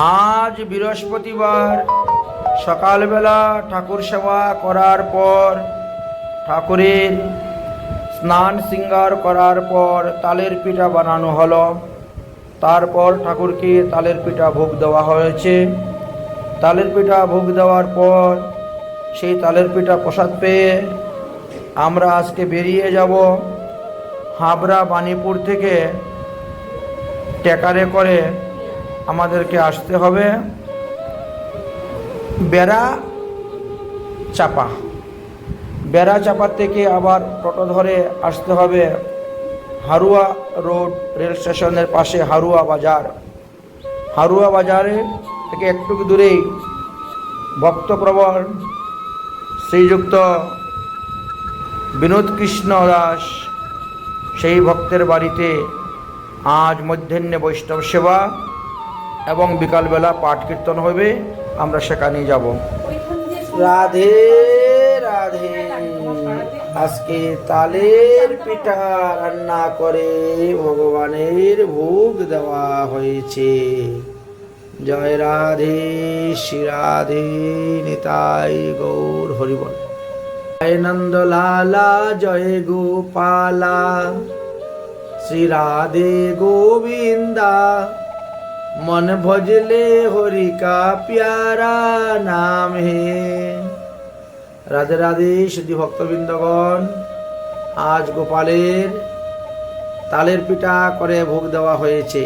আজ বৃহস্পতিবার সকালবেলা ঠাকুর সেবা করার পর ঠাকুরের স্নান শৃঙ্গার করার পর তালের পিঠা বানানো হলো। তারপর ঠাকুরকে তালের পিঠা ভোগ দেওয়া হয়েছে। তালের পিঠা ভোগ দেওয়ার পর সেই তালের পিঠা প্রসাদ পেয়ে আমরা আজকে বেরিয়ে যাব হাবড়া বাণীপুর থেকে ট্যাকারে করে আমাদেরকে আসতে হবে বেড়া চাপা। বেড়া চাপা থেকে আবার টোটো ধরে আসতে হবে হারুয়া রোড রেল স্টেশনের পাশে হারুয়া বাজার। হারুয়া বাজারে থেকে একটু দূরেই ভক্তপ্রবণ শ্রীযুক্ত বিনোদ কৃষ্ণ দাস সেই ভক্তের বাড়িতে আজ মধ্যাহ্নে বৈষ্ণব সেবা এবং বিকালবেলা পাঠ কীর্তন হবে, আমরা সেখানে যাব। রাধে রাধে। আজকে তালের পিঠা রান্না করে ভগবানের ভোগ দেওয়া হয়েছে। জয় রাধে, শ্রী রাধে, নিতাই গৌর হরিবল জয় নন্দ লালা জয় গোপালা। শ্রী রাধে গোবিন্দা। मन भजले हरि का प्यारा नाम है রাধে রাধে শুধু ভক্তবৃন্দগণ আজ গোপালের তালের পিঠা করে ভোগ দেওয়া হয়েছে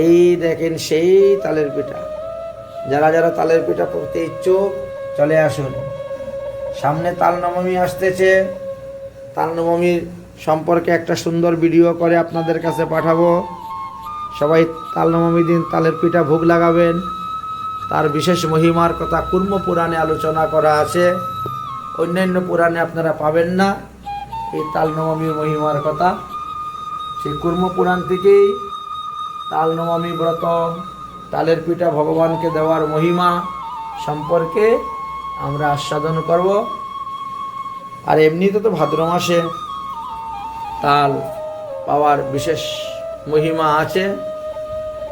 এই দেখেন সেই তালের পিঠা যারা যারা তালের পিঠা পড়তে ইচ্ছুক চলে আসুন সামনে তাল নবমী আসতেছে তাল নবমীর সম্পর্কে একটা সুন্দর ভিডিও করে আপনাদের কাছে পাঠাবো সবাই তাল নবমী দিন তালের পিঠা ভোগ লাগাবেন। তার বিশেষ মহিমার কথা কুর্ম পুরাণে আলোচনা করা আছে। অন্যান্য পুরাণে আপনারা পাবেন না এই তাল নবমীর মহিমার কথা। সেই কুর্ম পুরাণ থেকেই তাল নবমী ব্রত, তালের পিঠা ভগবানকে দেওয়ার মহিমা সম্পর্কে আমরা আস্বাদন করব। আর এমনিতে তো ভাদ্র মাসে তাল পাওয়ার বিশেষ মহিমা আছে।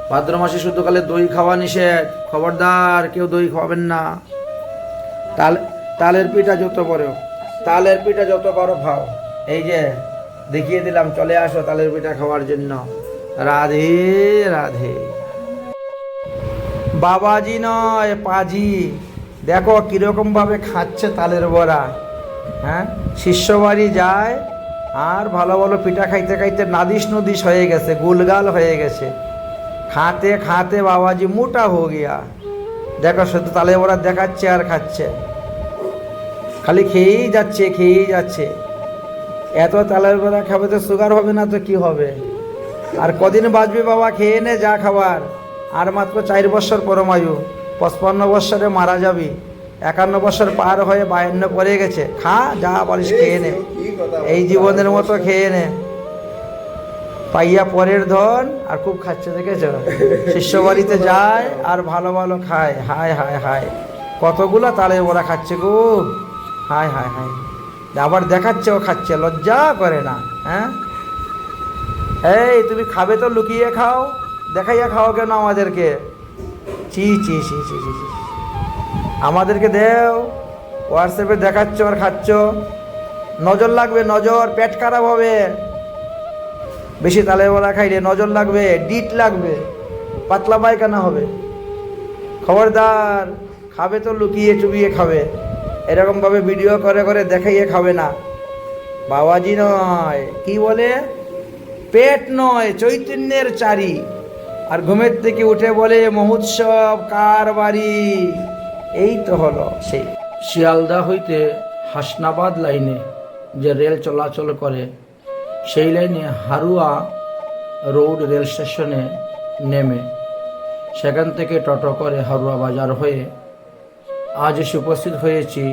ভাদ্র মাসে শুধু কালে দই খাওয়া নিষেধ। খবরদার, কেউ দই খাওয়াবেন না। তাল, তালের পিঠা যত পারো তালের পিঠা যত পারো খাও এই যে, দেখিয়ে দিলাম, চলে আসো তালের পিঠা খাওয়ার জন্য। রাধে রাধে। বাবাজি নয়, পাজি। দেখো কীরকম ভাবে খাচ্ছে তালের বড়া। হ্যাঁ? শিষ্য বাড়ি যায় আর ভালো ভালো পিঠা খাইতে খাইতে নাদিস নদিস হয়ে গেছে, গুলগাল হয়ে গেছে। খাতে খাতে বাবাজি মোটা হয়ে গিয়া। দেখো শুধু তালে ওরা দেখাচ্ছে আর খাচ্ছে। খালি খেয়েই যাচ্ছে খেয়েই যাচ্ছে। এত তালের বড়া খাবে তো সুগার হবে না তো কি হবে? আর কদিন বাঁচবে বাবা, খেয়ে নে যা খাবার। আর মাত্র চার বছর পরমায়ু, পঁচপান্ন বছরে মারা যাবি। একান্ন বছর পার হয়ে বায়ান্ন পড়ে গেছে। খা, যা পারিস খেয়ে নে। এই জীবনের মতো খেয়ে নে। পাইয়া পরের ধন আর খুব খাচ্ছে, দেখেছ? শিষ্য বাড়িতে যায় আর ভালো ভালো খায়। হায় হায় হায়। কতগুলো তালে ওরা খাচ্ছে গো। হায় হায় হায়। আবার দেখাচ্ছে ও খাচ্ছে, লজ্জা করে না হ্যাঁ? এই, তুমি খাবে তো, লুকিয়ে খাও। দেখাইয়া খাও কেন আমাদেরকে? চি চি চি চি চি চি আমাদেরকে দেও হোয়াটসঅ্যাপে দেখাচ্ছ আর খাচ্ছ। নজর লাগবে, নজর, পেট খারাপ হবে। বেশি তালে বড়া খাইলে নজর লাগবে, ডিট লাগবে, পাতলা পায়খানা হবে। খবরদার, খাবে তো লুকিয়ে চুবিয়ে খাবে। এরকমভাবে ভিডিও করে করে দেখাইয়ে খাবে না। বাবাজি নয়, কি বলে? পেট নয়, চৈতন্যের চারি। আর ঘুমের থেকে উঠে বলে মহোৎসব কার বাড়ি? এই তো হলো সেই। শিয়ালদা হইতে হাসনাবাদ লাইনে যে রেল চলাচল করে, সেই লাইনে হারুয়া রোড রেল স্টেশনে নেমে। সেখান থেকে টোটো করে হারুয়া বাজার হয়ে আজ এসে উপস্থিত হয়েছি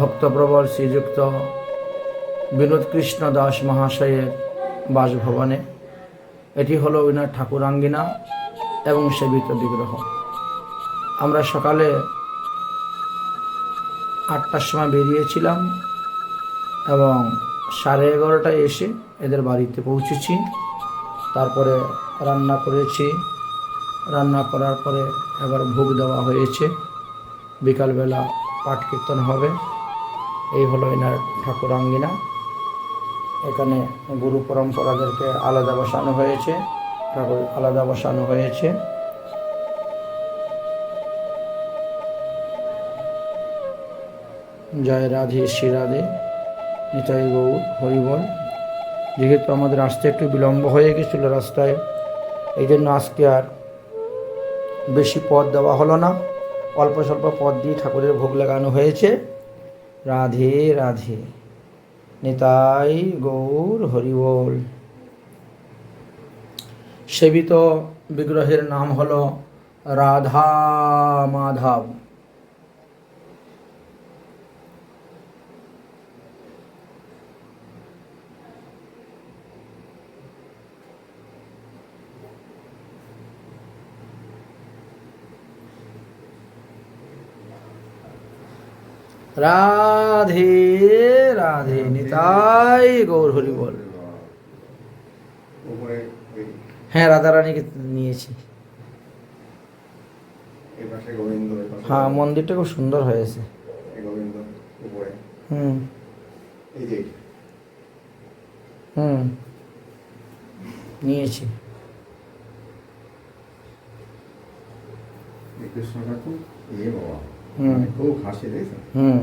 ভক্তপ্রবল শ্রীযুক্ত বিনোদ কৃষ্ণ দাস মহাশয়ের বাসভবনে। এটি হলো ওনার ঠাকুরাঙ্গিনা এবং সেবিত বিগ্রহ আমরা সকালে আটটার সময় বেরিয়েছিলাম এবং সাড়ে এগারোটায় এসে এদের বাড়িতে পৌঁছেছি। তারপরে রান্না করেছি। রান্না করার পরে এবার ভোগ দেওয়া হয়েছে। বিকালবেলা পাঠ কীর্তন হবে। এই হলো এনার ঠাকুরাঙ্গিনা এখানে গুরু পরম্পরাদেরকে আলাদা বসানো হয়েছে। ঠাকুর আলাদা বসানো হয়েছে। জয় রাধে, শ্রী রাধে। নিতাই গৌর, হরিবল। যেহেতু আমাদের আসতে একটু বিলম্ব হয়ে গেছিল রাস্তায় এই জন্য আজকে আর বেশি পদ দেওয়া হলো না। অল্প স্বল্প পদ দিয়ে ঠাকুরের ভোগ লাগানো হয়েছে। রাধে রাধে। নিতাই গৌর, হরিবল। সেবিত বিগ্রহের নাম হলো রাধা মাধব। রাধে রাধে, নিতাই গৌর হরি বল। হ্যাঁ নিয়েছি। গোবিন্দ এই পাশে হ্যাঁ মন্দিরটা খুব সুন্দর হয়েছে। হুম। হুম। নিয়েছি। কৃষ্ণ ঠাকুর? হুম। মানে খুব হাসি দেখছেন হুম